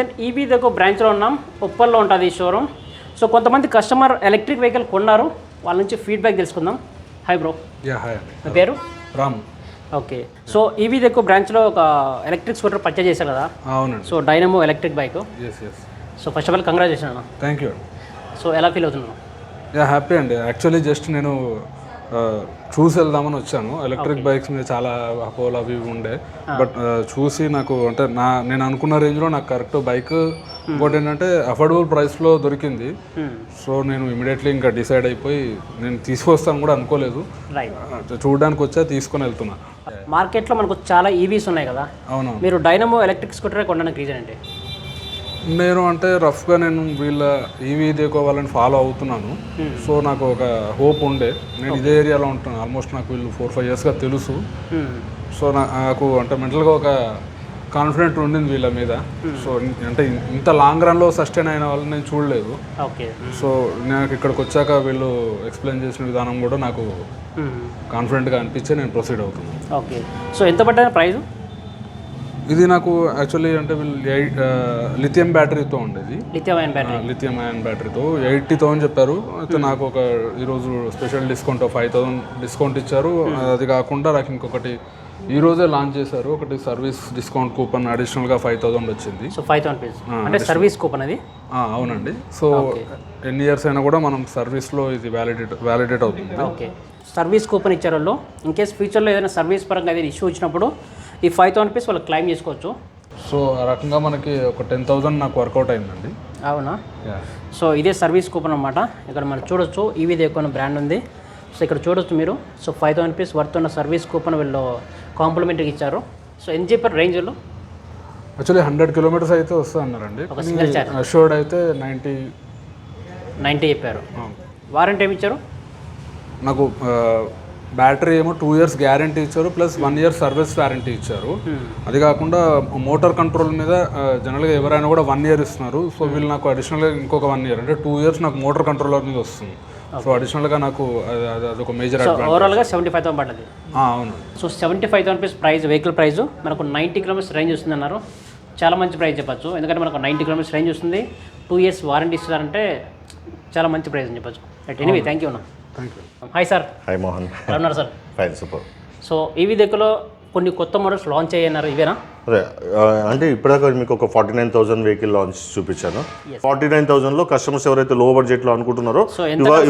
Then EV దగ్గర బ్రాంచ్లో ఉన్నాం. ఉప్పల్లో ఉంటుంది ఈ షోరూమ్. సో కొంతమంది కస్టమర్ ఎలక్ట్రిక్ వెహికల్ కొన్నారు. వాళ్ళ నుంచి ఫీడ్బ్యాక్ తెలుసుకుందాం. హాయ్ బ్రో మీ పేరు? రామ్. ఓకే. సో ఈవీ దగ్గర బ్రాంచ్లో ఒక ఎలక్ట్రిక్ స్కూటర్ పర్చేజ్ చేశారు కదా? అవునండి. So Dynamo electric bike. So first of all congratulation అన్న. థ్యాంక్ యూ సో ఎలా ఫీల్ అవుతున్నాను యా హ్యాపీ అండి. యాక్చువల్లీ జస్ట్ నేను చూసి వెళ్దామని వచ్చాను. ఎలక్ట్రిక్ బైక్స్ మీద చాలా అపోలో అవి ఉండే. బట్ చూసి నాకు అంటే నా నేను అనుకున్న రేంజ్లో నాకు కరెక్ట్ బైక్ ఇంకోటి ఏంటంటే అఫోర్డబుల్ ప్రైస్లో దొరికింది. సో నేను ఇమీడియట్లీ ఇంకా డిసైడ్ అయిపోయి నేను తీసుకొస్తాను కూడా అనుకోలేదు. చూడడానికి వచ్చా తీసుకొని వెళ్తున్నా. మార్కెట్లో మనకు చాలా ఈవీస్ ఉన్నాయి కదా. అవునవును. మీరు డైనమో ఎలక్ట్రిక్ స్కూటర్ కొనడానికి రీజన్ ఏంటి? నేను అంటే రఫ్గా నేను వీళ్ళ ఈవీ వాళ్ళని ఫాలో అవుతున్నాను. సో నాకు ఒక హోప్ ఉండే. నేను ఇదే ఏరియాలో ఉంటాను. ఆల్మోస్ట్ నాకు వీళ్ళు ఫోర్ ఫైవ్ ఇయర్స్గా తెలుసు. సో నా- నాకు అంటే మెంటల్గా ఒక కాన్ఫిడెంట్ ఉండింది వీళ్ళ మీద. సో అంటే ఇంత లాంగ్ రన్లో సస్టైన్ అయిన వాళ్ళని నేను చూడలేదు. ఓకే సో నాకు ఇక్కడికి వచ్చాక వీళ్ళు ఎక్స్ప్లెయిన్ చేసిన విధానం కూడా నాకు కాన్ఫిడెంట్గా అనిపించి నేను ప్రొసీడ్ అవుతున్నాను. ఓకే సో ఎంత పడ్డా ప్రైస్ ఇది నాకు యాక్చువల్లీ అంటే వీళ్ళు ఎయిట్ లిథియం బ్యాటరీతో ఉండేది. Lithium ion battery lithium ion బ్యాటరీతో eighty thousand చెప్పారు. అయితే నాకు ఒక ఈరోజు special discount five thousand discount ఇచ్చారు. అది కాకుండా నాకు ఇంకొకటి ఈ రోజే లాంచ్ చేశారు. ఒకటి సర్వీస్ డిస్కౌంట్ కూపన్ అడిషనల్గా ఫైవ్ థౌసండ్ వచ్చింది. సో ఫైవ్ థౌసండ్ అంటే సర్వీస్ కూపన్ అది? అవునండి. సో ఎన్ని ఇయర్స్ అయినా కూడా మనం సర్వీస్లో ఇది వ్యాలిడేట్ వ్యాలిడేట్ అవుతుంది. ఓకే సర్వీస్ కూపన్ ఇచ్చారు వాళ్ళు. ఇన్ కేస్ ఫ్యూచర్లో ఏదైనా సర్వీస్ పరంగా ఏదైనా ఇష్యూ వచ్చినప్పుడు ఈ ఫైవ్ థౌసండ్ పీస్ వాళ్ళు క్లైమ్ చేసుకోవచ్చు. సో ఆ రకంగా మనకి ఒక టెన్ థౌసండ్ నాకు వర్కౌట్ అయిందండి. అవునా. సో ఇదే సర్వీస్ కూపన్ అనమాట ఇక్కడ మనం చూడొచ్చు ఈవీ దేకొని బ్రాండ్ ఉంది. సో ఇక్కడ చూడొచ్చు మీరు. So five thousand piece worth ఉన్న సర్వీస్ కూపన్ వీళ్ళు కాంప్లిమెంట్గా ఇచ్చారు. సో ఎంత చెప్పారు రేంజ్లో యాక్చువల్లీ హండ్రెడ్ కిలోమీటర్స్ అయితే వస్తుంది అన్నారండి. అష్యూర్డ్ అయితే నైంటీ నైంటీ చెప్పారు. వారంటీ ఏమి ఇచ్చారు? నాకు బ్యాటరీ ఏమో టూ ఇయర్స్ గ్యారంటీ ఇచ్చారు plus one year service warranty ఇచ్చారు. అది కాకుండా మోటార్ కంట్రోల్ మీద జనరల్గా ఎవరైనా కూడా వన్ ఇయర్ ఇస్తున్నారు. సో వీళ్ళు నాకు అడిషనల్గా ఇంకొక వన్ ఇయర్ అంటే టూ ఇయర్స్ నాకు మోటార్ కంట్రోలర్ మీద వస్తుంది. సో అడిషనల్గా నాకు అది- అది అదొక మేజర్ సో ఓవరాల్గా సెవెంటీ ఫైవ్ థౌసండ్ పడ్డది. అవును. So seventy five thousand rupees price vehicle price మనకు నైంటీ కిలోమీటర్స్ రేంజ్ వస్తుంది అన్నారు. చాలా మంచి ప్రైస్ చెప్పచ్చు. ఎందుకంటే మనకు నైంటీ కిలోమీటర్స్ రేంజ్ వస్తుంది. టూ ఇయర్స్ వారంటీ ఇస్తున్నారంటే చాలా మంచి ప్రైస్ అని చెప్పచ్చు. ఎనీవే థ్యాంక్ యూ అన్న. Thank you hi sir hi Mohan ఉన్నారు sir fine super so EV దగ్గరలో కొన్ని కొత్త మోడల్స్ లాంచ్ అయ్యన్నారు ఇవేనా? అదే అంటే ఇప్పటిదాకా మీకు ఒక forty nine thousand vehicle launch చూపించాను. ఫార్టీ నైన్ థౌసండ్లో కస్టమర్స్ ఎవరైతే లో బడ్జెట్లో అనుకుంటున్నారో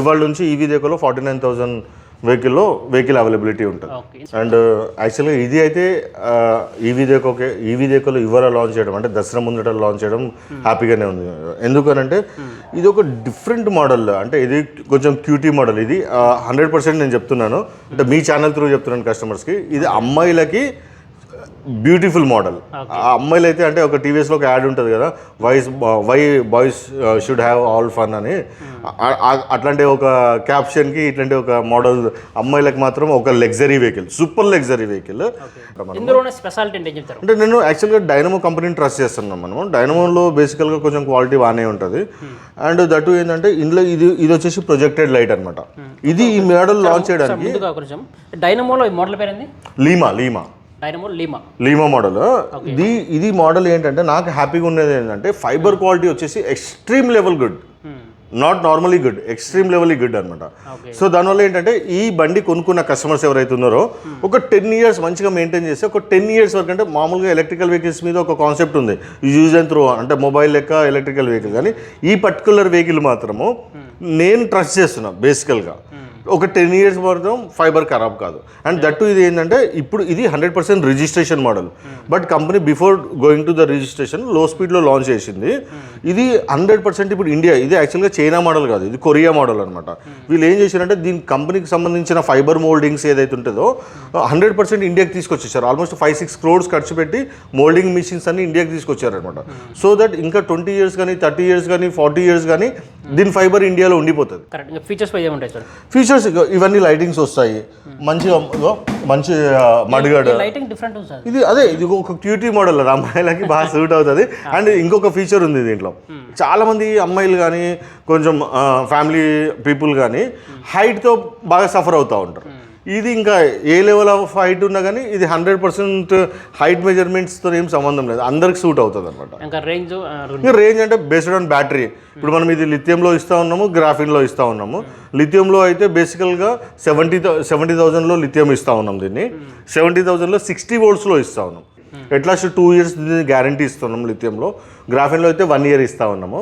ఇవాళ నుంచి ఈవీ దేకోలో ఫార్టీ నైన్ థౌసండ్ వెహికల్లో వెహికల్ అవైలబిలిటీ ఉంటుంది. అండ్ యాక్చువల్గా ఇది అయితే ఈవీ దేకోకే ఈవీ దేకోలో ఇవర లాంచ్ చేయడం అంటే దసరా ముందట లాంచ్ చేయడం హ్యాపీగానే ఉంది. ఎందుకనంటే ఇది ఒక డిఫరెంట్ మోడల్ అంటే ఇది కొంచెం క్యూటీ మోడల్ ఇది. హండ్రెడ్ పర్సెంట్ నేను చెప్తున్నాను. అంటే మీ ఛానల్ త్రూ చెప్తున్నాను కస్టమర్స్కి ఇది అమ్మాయిలకి బ్యూటిఫుల్ మోడల్. ఆ అమ్మాయిలు అయితే అంటే ఒక టీవీఎస్లో ఒక యాడ్ ఉంటుంది కదా why's why boys should have all fun అని. ఆ- అట్లాంటి ఒక క్యాప్షన్కి ఇట్లాంటి ఒక మోడల్ అమ్మాయిలకు మాత్రం ఒక luxury vehicle super luxury vehicle. అంటే నేను యాక్చువల్గా డైనమో కంపెనీని ట్రస్ట్ చేస్తున్నాం మనము. డైనమోలో బేసికల్గా కొంచెం క్వాలిటీ బాగానే ఉంటుంది. అండ్ దట్ ఏంటంటే ఇందులో ఇది ఇది వచ్చేసి ప్రొజెక్టెడ్ లైట్ అనమాట ఇది ఈ మోడల్ లాంచ్ చేయడానికి డైనమోలో మోడల్ పేరు Lima Lima. Dynamo Lima Lima model ఇది ఇది మోడల్ ఏంటంటే నాకు హ్యాపీగా ఉండేది ఏంటంటే ఫైబర్ క్వాలిటీ వచ్చేసి extreme level good not normally good extreme level good అనమాట. సో దానివల్ల ఏంటంటే ఈ బండి కొనుక్కున్న కస్టమర్స్ ఎవరైతే ఉన్నారో ఒక టెన్ ఇయర్స్ మంచిగా మెయింటైన్ చేస్తే ఒక టెన్ ఇయర్స్ వరకు అంటే మామూలుగా ఎలక్ట్రికల్ వెహికల్స్ మీద ఒక కాన్సెప్ట్ ఉంది. యూజ్ అండ్ త్రూ అంటే మొబైల్ లెక్క ఎలక్ట్రికల్ వెహికల్ కానీ ఈ పర్టికులర్ వెహికల్ మాత్రము నేను ట్రస్ట్ చేస్తున్నా బేసికల్గా ఒక టెన్ ఇయర్స్ మాత్రం ఫైబర్ ఖరాబ్ కాదు. అండ్ దట్టు ఇది ఏంటంటే ఇప్పుడు ఇది hundred percent registration model but company before going to the రిజిస్ట్రేషన్లో స్పీడ్లో లాంచ్ చేసింది ఇది హండ్రెడ్ పర్సెంట్ ఇప్పుడు ఇండియా ఇది యాక్చువల్గా చైనా మోడల్ కాదు ఇది కొరియా మోడల్ అనమాట వీళ్ళు ఏం చేశారంటే దీని కంపెనీకి సంబంధించిన ఫైబర్ మోల్డింగ్స్ ఏదైతే ఉంటుందో హండ్రెడ్ పర్సెంట్ ఇండియాకి తీసుకొచ్చేసారు. ఆల్మోస్ట్ ఫైవ్ సిక్స్ క్రోడ్స్ ఖర్చు పెట్టి మోల్డింగ్ మిషన్స్ అన్ని ఇండియాకి తీసుకొచ్చారనమాట సో దట్ ఇంకా ట్వంటీ ఇయర్స్ కానీ థర్టీ ఇయర్స్ కానీ ఫార్టీ ఇయర్స్ కానీ దీని ఫైబర్ ఇండియాలో ఉండిపోతుంది. ఫీచర్స్ ఫీచర్స్ ఇగో ఇవన్నీ లైటింగ్స్ వస్తాయి. మంచి మంచి మడిగాడు. ఇది అదే ఇది ఒక క్యూటీ మోడల్ అమ్మాయిలకి బాగా సూట్ అవుతుంది. అండ్ ఇంకొక ఫీచర్ ఉంది దీంట్లో. చాలా మంది అమ్మాయిలు కానీ కొంచెం ఫ్యామిలీ పీపుల్ కానీ హైట్తో బాగా సఫర్ అవుతూ ఉంటారు. ఇది ఇంకా ఏ లెవెల్ ఆఫ్ హైట్ ఉన్నా కానీ ఇది హండ్రెడ్ పర్సెంట్ హైట్ మెజర్మెంట్స్తో ఏం సంబంధం లేదు. అందరికి సూట్ అవుతుంది అనమాట ఇంకా రేంజ్ ఇంకా రేంజ్ అంటే బేస్డ్ ఆన్ బ్యాటరీ ఇప్పుడు మనం ఇది లిథియంలో ఇస్తా ఉన్నాము గ్రాఫిన్లో ఇస్తా ఉన్నాము. లిథియంలో అయితే బేసికల్గా సెవెంటీ సెవెంటీ థౌజండ్లో లిథియం ఇస్తా ఉన్నాం దీన్ని. సెవెంటీ థౌజండ్లో సిక్స్టీ వోల్ట్స్లో ఇస్తా ఉన్నాం. ఎట్లాస్ట్ టూ ఇయర్స్ గ్యారంటీ ఇస్తున్నాం లిథియంలో గ్రాఫిన్లో అయితే వన్ ఇయర్ ఇస్తా ఉన్నాము.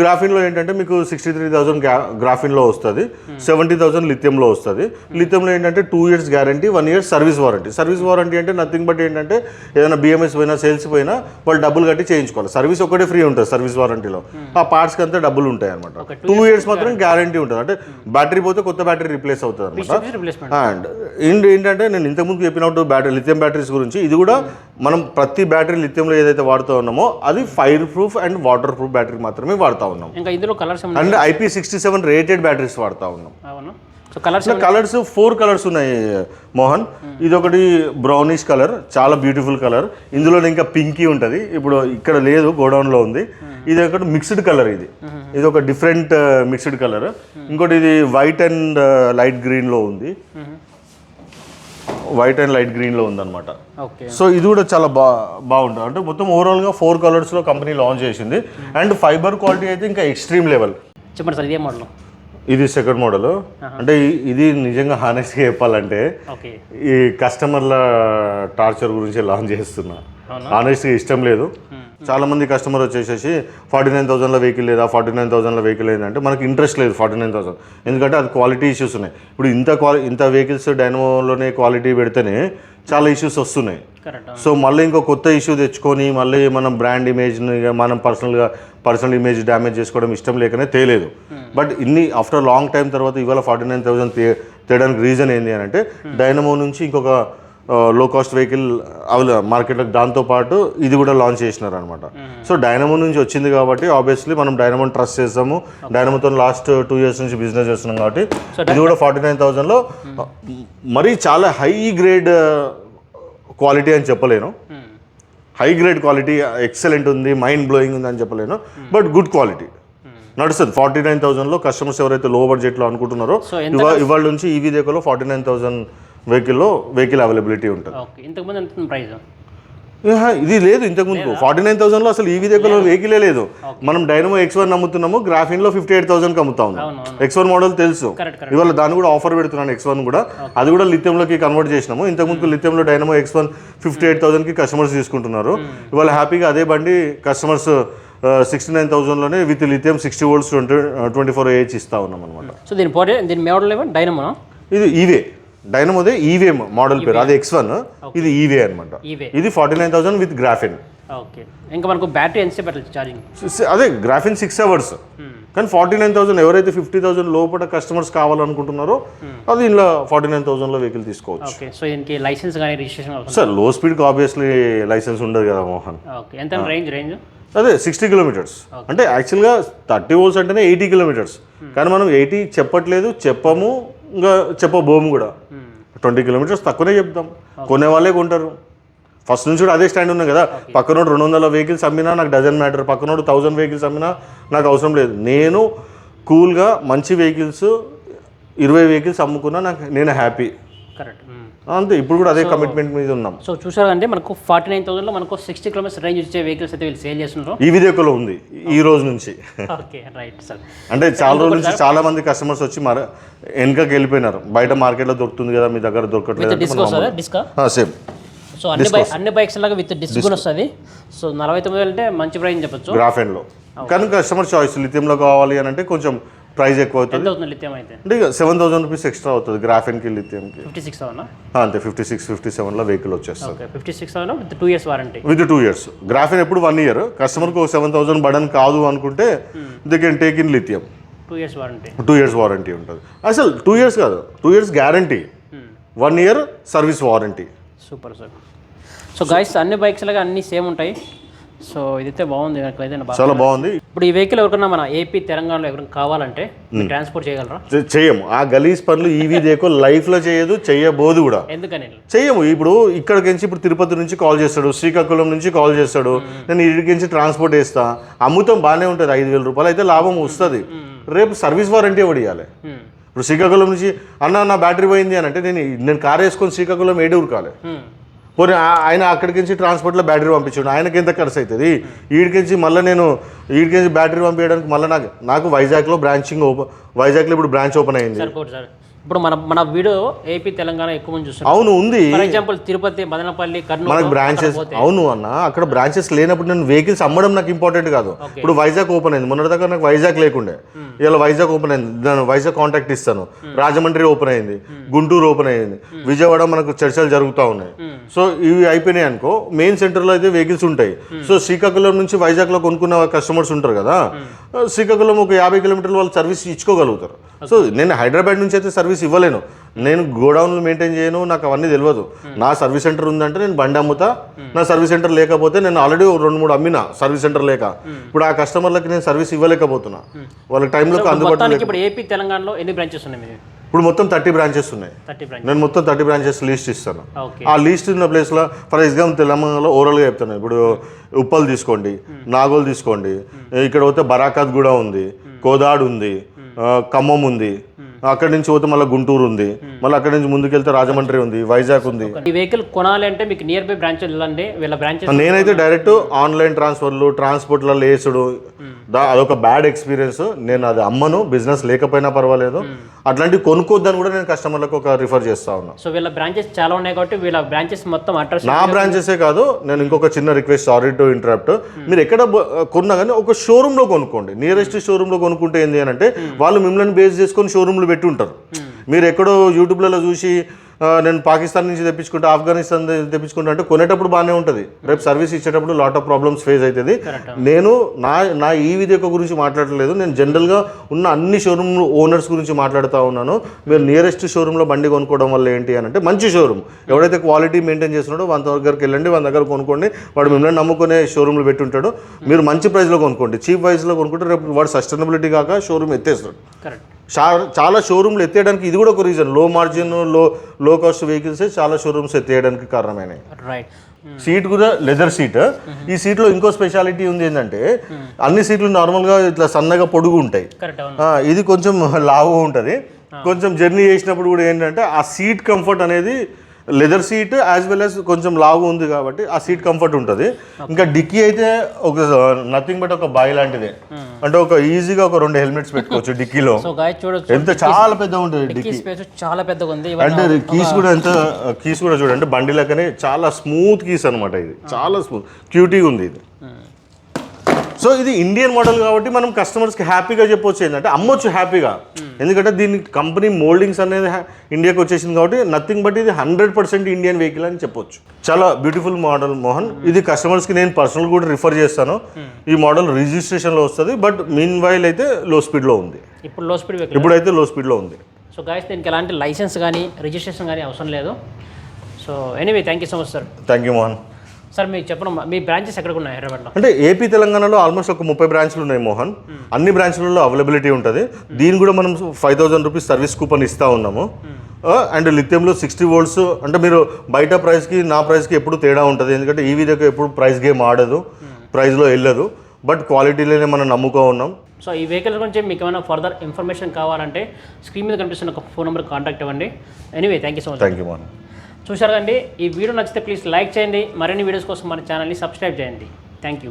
గ్రాఫిన్లో ఏంటంటే మీకు సిక్స్టీ త్రీ థౌసండ్ గ్రాఫిన్లో వస్తుంది. సెవెంటీ థౌసండ్ లిథియంలో వస్తుంది. లిథియంలో ఏంటంటే two years guarantee one year service warranty service warranty అంటే నథింగ్ బట్ ఏంటంటే ఏదైనా బిఎంఎస్ పోయినా సేల్స్ పోయినా వాళ్ళు డబ్బులు కట్టి చేయించుకోవాలి. సర్వీస్ ఒకటే ఫ్రీ ఉంటుంది సర్వీస్ వారంటీలో ఆ పార్ట్స్కి అంతా డబ్బులు ఉంటాయి అనమాట టూ ఇయర్స్ మాత్రం గ్యారంటీ ఉంటుంది. అంటే బ్యాటరీ పోతే కొత్త బ్యాటరీ రిప్లేస్ అవుతుంది అనమాట అండ్ ఏంటి ఏంటంటే నేను ఇంతకుముందు చెప్పినట్టు బ్యాటరీ లిథియం బ్యాటరీస్ గురించి. ఇది కూడా మనం ప్రతి బ్యాటరీ లిథియంలో ఏదైతే వాడుతూ ఉన్నామో అది fire proof and water proof battery మాత్రమే వాడుతూ ఉన్నాం. ఇంకా ఇందులో colours and IP sixty seven rated batteries వాడుతూ ఉన్నాం. అవును? So colours colours four colours ఉన్నాయి మోహన్. ఇది ఒకటి బ్రౌనిష్ కలర్ చాలా బ్యూటిఫుల్ కలర్. ఇందులో ఇంకా పింకీ ఉంటుంది. ఇప్పుడు ఇక్కడ లేదు గోడౌన్లో ఉంది. ఇది ఒకటి మిక్స్డ్ కలర్ ఇది. ఇది ఒక డిఫరెంట్ మిక్స్డ్ కలర్ ఇంకోటి ఇది వైట్ అండ్ లైట్ గ్రీన్లో ఉంది. వైట్ అండ్ లైట్ గ్రీన్లో ఉందన్నమాట. సో ఇది కూడా చాలా బా బాగుంటుంది. అంటే మొత్తం ఓవరాల్గా ఫోర్ కలర్స్లో కంపెనీ లాంచ్ చేసింది. అండ్ ఫైబర్ క్వాలిటీ అయితే ఇంకా ఎక్స్ట్రీమ్ లెవెల్ చెప్పండి సార్ ఇదే మోడల్ ఇది సెకండ్ మోడల్ అంటే ఇది నిజంగా హానెస్ట్గా చెప్పాలంటే ఈ కస్టమర్ల టార్చర్ గురించి లాంచ్ చేస్తున్నా? హానెస్ట్గా ఇష్టం లేదు. చాలా మంది కస్టమర్ వచ్చేసేసి ఫార్టీ నైన్ థౌసండ్ల వెహికల్ లేదా ఫార్టీ నైన్ థౌసండ్ల వెహికల్ ఏంటంటే మనకి ఇంట్రెస్ట్ లేదు ఫార్టీ నైన్ థౌసండ్. ఎందుకంటే అది క్వాలిటీ ఇష్యూస్ ఉన్నాయి. ఇప్పుడు ఇంత క్వాలి ఇంత వెహికల్స్ డైనమోలోనే క్వాలిటీ పెడితేనే చాలా ఇష్యూస్ వస్తున్నాయి. సో మళ్ళీ ఇంకో కొత్త ఇష్యూ తెచ్చుకొని మళ్ళీ మనం బ్రాండ్ ఇమేజ్ని మనం పర్సనల్గా పర్సనల్ ఇమేజ్ డ్యామేజ్ చేసుకోవడం ఇష్టం లేకనే తేలేదు. బట్ ఇన్ని ఆఫ్టర్ లాంగ్ టైం తర్వాత ఇవాళ ఫార్టీ నైన్ థౌసండ్ తేయడానికి రీజన్ ఏంటి అని అంటే డైనమో నుంచి ఇంకొక లో కాస్ట్ వెహికల్ అవైల మార్కెట్లోకి దాంతోపాటు ఇది కూడా లాంచ్ చేసినారు అనమాట సో డైనమో నుంచి వచ్చింది కాబట్టి ఆబ్వియస్లీ మనం డైనమోని ట్రస్ట్ చేస్తాము డైనమోతో లాస్ట్ టూ ఇయర్స్ నుంచి బిజినెస్ చేస్తున్నాం కాబట్టి ఇది కూడా ఫార్టీ నైన్ థౌసండ్లో మరీ చాలా హై గ్రేడ్ క్వాలిటీ అని చెప్పలేను. హై గ్రేడ్ క్వాలిటీ ఎక్సలెంట్ ఉంది మైండ్ బ్లోయింగ్ ఉంది అని చెప్పలేను. బట్ గుడ్ క్వాలిటీ నడుస్తుంది. ఫార్టీ నైన్ థౌసండ్లో కస్టమర్స్ ఎవరైతే లో బడ్జెట్లో అనుకుంటున్నారో ఇవాళ నుంచి ఈవీ దేకలో ఫార్టీ నైన్ థౌసండ్ వెహికల్లో వెహికల్ అవైలబిలిటీ ఉంటుంది. ఓకే ఇంతకుముందు ఎంత ప్రైస్? ఇది లేదు ఇంతకుముందు ఫార్టీ నైన్ థౌసండ్లో అసలు ఈవీ దేకలో వెహికలే లేదు. మనం డైనమో ఎక్స్ వన్ అమ్ముతున్నాము గ్రాఫిన్లో ఫిఫ్టీ ఎయిట్ థౌసండ్కి అమ్ముతా ఉన్నాం. ఎక్స్ వన్ మోడల్ తెలుసు. ఇవాళ దాన్ని కూడా ఆఫర్ పెడుతున్నాను ఎక్స్ వన్ కూడా. అది కూడా లిథియంలోకి కన్వర్ట్ చేసినాము. ఇంతకుముందు లిథియంలో Dynamo X one fifty eight థౌసండ్కి customers తీసుకుంటున్నారు. ఇవాళ హ్యాపీగా అదే బండి customers sixty nine థౌసండ్లోనే with lithium sixty volts twenty twenty four AH ఇస్తా ఉన్నాం అనమాట సో దీని దీని మోడల్ ఏమో? డైనమో ఇది ఈవే డైనమోదే ఈవే మోడల్ పేరు. అది ఎక్స్ వన్ ఇది ఈవే అనమాట ఈవే ఇది forty nine thousand with graphene okay ఇంకా మనకు బ్యాటరీ పెట్టాలి ఛార్జింగ్ అదే గ్రాఫిన్ సిక్స్ అవర్స్ కానీ ఫార్టీ నైన్ థౌసండ్ ఎవరైతే ఫిఫ్టీ థౌసండ్ లోపల కస్టమర్స్ కావాలనుకుంటున్నారో అది ఇంట్లో ఫార్టీ నైన్ థౌసండ్లో వెహికల్ తీసుకోవచ్చు. సో దీనికి లైసెన్స్ కానీ రిజిస్ట్రేషన్ సార్లో స్పీడ్కి ఆబ్వియస్లీ లైసెన్స్ ఉండదు కదా మోహన్. ఎంత రేంజ్ రేంజ్ అదే సిక్స్టీ కిలోమీటర్స్ అంటే యాక్చువల్గా థర్టీ వోల్స్ అంటేనే ఎయిటీ కిలోమీటర్స్ కానీ మనం ఎయిటీ చెప్పట్లేదు చెప్పము ఇంకా చెప్పబోము కూడా. ట్వంటీ కిలోమీటర్స్ తక్కువనే చెప్తాం కొనే వాళ్ళే కొంటారు. ఫస్ట్ నుంచి కూడా అదే స్టాండ్ ఉన్నాయి కదా. పక్కనోడు రెండు వందల వెహికల్స్ అమ్మినా నాకు డజన్ మ్యాటర్ పక్కనోడు థౌజండ్ వెహికల్స్ అమ్మినా నాకు అవసరం లేదు. నేను కూల్గా మంచి వెహికల్స్ ఇరవై వెహికల్స్ అమ్ముకున్నా నాకు నేను హ్యాపీ కరెక్ట్. అంతే ఇప్పుడు కూడా అదే కమిట్మెంట్ మీద ఉన్నాం. సో చూసారంటే మనకు ఫార్టీ నైన్ థౌసండ్లో మనకు సిక్స్టీ కిలోమీటర్స్ రేంజ్ వచ్చే వెహికల్స్ అయితే వీళ్ళు సేల్ చేస్తున్నారు. ఈ విదేకలో ఉంది ఈ రోజు నుంచి. ఓకే రైట్ సార్ అంటే చాలా రోజుల నుంచి చాలా మంది కస్టమర్స్ వచ్చి మరి వెనకకి వెళ్ళిపోయినారు. బయట మార్కెట్లో దొరుకుతుంది కదా మీ దగ్గర దొరకట్లేదు సేమ్ సో అన్ని బైక్ అన్ని బైక్స్ లాగా విత్ డిస్క్ కూడా వస్తుంది. సో నలభై తొమ్మిది వేలు అంటే మంచి ప్రైస్ చెప్పొచ్చు. గ్రాఫెన్లో కానీ కస్టమర్ చాయిస్ లిథియంలో కావాలి అని అంటే కొంచెం ప్రైస్ ఎక్కువ అవుతుంది లిథియం అయితే? అంటే సెవెన్ థౌసండ్ రూపీస్ ఎక్స్ట్రా అవుతుంది గ్రాఫెన్కి లిథియంకి ఫిఫ్టీ సిక్స్ అంతే ఫిఫ్టీ సిక్స్ ఫిఫ్టీ సెవెన్లో వెహికల్ వచ్చేస్తుంది okay fifty six with two years warranty with two years graphene ఎప్పుడు వన్ ఇయర్ కస్టమర్కి సెవెన్ థౌసండ్ బడన్ కాదు అనుకుంటే they can take in lithium two years warranty two years warranty ఉంటుంది. అసలు two years కాదు two years guarantee one year service warranty super sir so guys అన్ని bikes లాగా అన్ని సేమ్ ఉంటాయి. సో ఇదైతే బాగుంది నాకు అయితే బాగా చాలా బాగుంది. ఇప్పుడు ఈ వెహికల్ ఎవరికైనా మన ఏపీ తెలంగాణలో ఎవరైనా కావాలంటే ట్రాన్స్పోర్ట్ చేయగలరా? చే- చెయ్యము ఆ గలీజ్ పనులు ఈవీ దేకో లైఫ్లో చేయదు చెయ్యబోదు కూడా. ఎందుకని? చెయ్యము ఇప్పుడు ఇక్కడికి నుంచి ఇప్పుడు తిరుపతి నుంచి కాల్ చేస్తాడు శ్రీకాకుళం నుంచి కాల్ చేస్తాడు నేను ఇక్కడికి నుంచి ట్రాన్స్పోర్ట్ వేస్తా అమ్ముతాం బాగానే ఉంటుంది. ఐదు వేల రూపాయలు అయితే లాభం వస్తుంది. రేపు సర్వీస్ వారంటీ ఎవడు ఇవ్వాలి ఇప్పుడు శ్రీకాకుళం నుంచి అన్న నా బ్యాటరీ పోయింది అని అంటే నేను నేను కార్ వేసుకొని శ్రీకాకుళం ఏడు ఉరకాలి హ్మ్. పోనీ ఆయన అక్కడికి నుంచి ట్రాన్స్పోర్ట్లో బ్యాటరీ పంపించాడు. ఆయనకి ఎంత ఖర్చు అవుతుంది వీడికించి మళ్ళీ నేను వీడికించి బ్యాటరీ పంపించడానికి మళ్ళీ నాకు నాకు వైజాగ్లో బ్రాంచింగ్ ఓపెన్ వైజాగ్లో ఇప్పుడు బ్రాంచ్ ఓపెన్ అయింది. ఇప్పుడు మన మన వీడియో ఏపీ తెలంగాణ ఎక్కువ మంది చూస్తున్నాం అవును ఉంది. ఫర్ ఎగ్జాంపుల్ తిరుపతి మదనపల్లి కర్నూలు మనకు బ్రాంచెస్ అవును అన్న అక్కడ బ్రాంచెస్ లేనప్పుడు నేను వెహికల్స్ అమ్మడం నాకు ఇంపార్టెంట్ కాదు. ఇప్పుడు వైజాగ్ ఓపెన్ అయింది. మొన్నటి దాకా నాకు వైజాగ్ లేకుండే. ఇలా వైజాగ్ ఓపెన్ అయింది. నేను వైజాగ్ కాంటాక్ట్ ఇస్తాను. రాజమండ్రి ఓపెన్ అయింది. గుంటూరు ఓపెన్ అయింది. విజయవాడ మనకు చర్చలు జరుగుతూ ఉన్నాయి. సో ఇవి అయిపోయినాయి అనుకో మెయిన్ సెంటర్లో అయితే వెహికల్స్ ఉంటాయి. సో శ్రీకాకుళం నుంచి వైజాగ్లో కొనుక్కున్న కస్టమర్స్ ఉంటారు కదా. శ్రీకాకుళం ఒక యాభై కిలోమీటర్ల వాళ్ళు సర్వీస్ ఇచ్చుకోగలుగుతారు. సో నేను హైదరాబాద్ నుంచి అయితే సర్వీస్ ఇవ్వలేను. నేను గోడౌన్లు మెయింటైన్ చేయను నాకు అవన్నీ తెలియదు నా సర్వీస్ సెంటర్ ఉందంటే నేను బండి అమ్ముతా. నా సర్వీస్ సెంటర్ లేకపోతే నేను ఆల్రెడీ రెండు మూడు అమ్మిన సర్వీస్ సెంటర్ లేక. ఇప్పుడు ఆ కస్టమర్లకి నేను సర్వీస్ ఇవ్వలేకపోతున్నా. వాళ్ళ టైంలో అందుబాటులో ఇప్పుడు ఏపీ తెలంగాణలో ఎన్ని బ్రాంచెస్ ఉన్నాయి ఇప్పుడు మొత్తం థర్టీ బ్రాంచెస్ ఉన్నాయి. నేను మొత్తం థర్టీ బ్రాంచెస్ లిస్ట్ ఇస్తాను. ఆ లిస్ట్ ఉన్న ప్లేస్లో ఫర్ ఎగ్జాంపుల్ తెలంగాణలో ఓవరాల్గా చెప్తాను. ఇప్పుడు ఉప్పల్ తీసుకోండి నాగోల్ తీసుకోండి. ఇక్కడ పోతే బరాకాత్ కూడా ఉంది కోదాడ్ ఉంది ఖమ్మం ఉంది అక్కడి నుంచి పోతే మళ్ళీ గుంటూరు ఉంది. మళ్ళీ అక్కడి నుంచి ముందుకెళ్తే రాజమండ్రి ఉంది వైజాగ్ ఉంది. ఈ వెహికల్ కొనాలి అంటే మీకు నియర్ బై బ్రాంచ్ వెళ్ళండి. వీళ్ళ బ్రాంచెస్ నేనైతే డైరెక్ట్ ఆన్లైన్ ట్రాన్స్ఫర్లు ట్రాన్స్పోర్ట్లలో వేసుడు. దా అదొక బ్యాడ్ ఎక్స్పీరియన్స్ నేను అది అమ్మను బిజినెస్ లేకపోయినా పర్వాలేదు. అట్లాంటివి కొనుక్కోద్దని కూడా నేను కస్టమర్లకు ఒక రిఫర్ చేస్తా ఉన్నా. సో వీళ్ళ బ్రాంచెస్ చాలా ఉన్నాయి కాబట్టి వీళ్ళ బ్రాంచెస్ మొత్తం అడ్రస్ నా బ్రాంచెసే కాదు నేను ఇంకొక చిన్న రిక్వెస్ట్ సారీ టు ఇంటరప్ట్ మీరు ఎక్కడ కొన్నా కానీ ఒక షోరూంలో కొనుక్కోండి. నియరెస్ట్ షోరూంలో కొనుక్కుంటే ఏంది అని అంటే వాళ్ళు మిమ్మల్ని బేస్ చేసుకొని షోరూంలు పెట్టి ఉంటారు మీరు ఎక్కడో యూట్యూబ్లలో చూసి నేను పాకిస్తాన్ నుంచి తెప్పించుకుంటా ఆఫ్ఘనిస్తాన్ తెప్పించుకుంటా అంటే కొనేటప్పుడు బాగానే ఉంటుంది. రేపు సర్వీస్ ఇచ్చేటప్పుడు లాట్ ఆఫ్ ప్రాబ్లమ్స్ ఫేస్ అవుతుంది నేను నా నా ఈ విధేక గురించి మాట్లాడలేదు. నేను జనరల్గా ఉన్న అన్ని షోరూమ్ ఓనర్స్ గురించి మాట్లాడుతూ ఉన్నాను. మీరు నియరెస్ట్ షోరూంలో బండి కొనుక్కోవడం వల్ల ఏంటి అని అంటే మంచి షోరూమ్ ఎవడైతే క్వాలిటీ మెయింటైన్ చేస్తున్నాడో వాళ్ళ దగ్గరికి వెళ్ళండి వాళ్ళ దగ్గర కొనుక్కోండి. వాడు మిమ్మల్ని నమ్ముకునే షోరూమ్లు పెట్టుంటాడు. మీరు మంచి ప్రైస్లో కొనుక్కోండి. చీప్ ప్రైస్లో కొనుక్కుంటే రేపు వాడు సస్టైనబిలిటీ కాక షోరూమ్ ఎత్తేస్తాడు. కరెక్ట్ చాలా షోరూమ్లు ఎత్తేయడానికి ఇది కూడా ఒక రీజన్లో మార్జిన్లో లో కాస్ట్ వెహికల్స్ చాలా షోరూమ్స్ ఎత్తేయడానికి కారణమైనవి. రైట్ సీట్ కూడా లెదర్ సీట్ ఈ సీట్లో ఇంకో స్పెషాలిటీ ఉంది ఏంటంటే అన్ని సీట్లు నార్మల్గా ఇట్లా సన్నగా పొడుగు ఉంటాయి. ఇది కొంచెం లావు ఉంటుంది. కొంచెం జర్నీ చేసినప్పుడు కూడా ఏంటంటే ఆ సీట్ కంఫర్ట్ అనేది leather seat as well as కొంచెం లావు ఉంది కాబట్టి ఆ సీట్ కంఫర్ట్ ఉంటుంది. ఇంకా డిక్కీ అయితే ఒక నథింగ్ బట్ ఒక బాయ్ లాంటిదే. అంటే ఒక ఈజీగా ఒక రెండు హెల్మెట్స్ పెట్టుకోవచ్చు డిక్కీలో. ఎంత చాలా పెద్ద ఉంటుంది డిక్కీ చాలా పెద్దగా ఉంది. అంటే కీస్ కూడా ఎంత కీస్ కూడా చూడండి బండి లెక్కనే చాలా స్మూత్ కీస్ అనమాట ఇది. చాలా స్మూత్ క్యూటీగా ఉంది ఇది. సో ఇది ఇండియన్ మోడల్ కాబట్టి మనం కస్టమర్స్కి హ్యాపీగా చెప్పొచ్చు ఏంటంటే అమ్మొచ్చు హ్యాపీగా ఎందుకంటే దీని కంపెనీ మోల్డింగ్స్ అనేది ఇండియాకి వచ్చేసింది కాబట్టి నథింగ్ బట్ ఇది హండ్రెడ్ పర్సెంట్ ఇండియన్ వెహికల్ అని చెప్పొచ్చు. చాలా బ్యూటిఫుల్ మోడల్ మోహన్. ఇది కస్టమర్స్కి నేను పర్సనల్ కూడా రిఫర్ చేస్తాను. ఈ మోడల్ రిజిస్ట్రేషన్లో వస్తుంది బట్ మీన్ వైల్ అయితే లో స్పీడ్లో ఉంది. ఇప్పుడు లో స్పీడ్ ఇప్పుడైతే లో స్పీడ్లో ఉంది. సో గాయస్ దీనికి ఎలాంటి లైసెన్స్ కానీ రిజిస్ట్రేషన్ కానీ అవసరం లేదు. So anyway thank you so much sir thank you Mohan. Sir మీకు చెప్పడం మీ బ్రాంచెస్ ఎక్కడ ఉన్నాయి హైదరాబాద్లో? అంటే ఏపీ తెలంగాణలో ఆల్మోస్ట్ ఒక ముప్పై బ్రాంచ్లు ఉన్నాయి మోహన్. అన్ని బ్రాంచ్లలో అవైలబిలిటీ ఉంటుంది. దీని కూడా మనం five thousand rupees service coupon ఇస్తూ ఉన్నాము. అండ్ లిథియంలో సిక్స్టీ వోల్ట్స్ అంటే మీరు బయట ప్రైస్కి నా ప్రైస్కి ఎప్పుడు తేడా ఉంటుంది. ఎందుకంటే ఈ విధంగా ఎప్పుడు ప్రైస్ గేమ్ ఆడదు. ప్రైస్లో వెళ్ళదు. బట్ క్వాలిటీలోనే మనం నమ్ముకో ఉన్నాం. సో ఈ వెహికల్ గురించి మీకు ఏమైనా ఫర్దర్ ఇన్ఫర్మేషన్ కావాలంటే స్క్రీన్ మీద కనిపిస్తున్న ఒక ఫోన్ నెంబర్ కాంటాక్ట్ అవ్వండి. Anyway thank you so much thank you Mohan చూశారు కండి ఈ వీడియో నచ్చితే ప్లీజ్ లైక్ చేయండి. మరిన్ని వీడియోస్ కోసం మన ఛానల్ని సబ్స్క్రైబ్ చేయండి. Thank you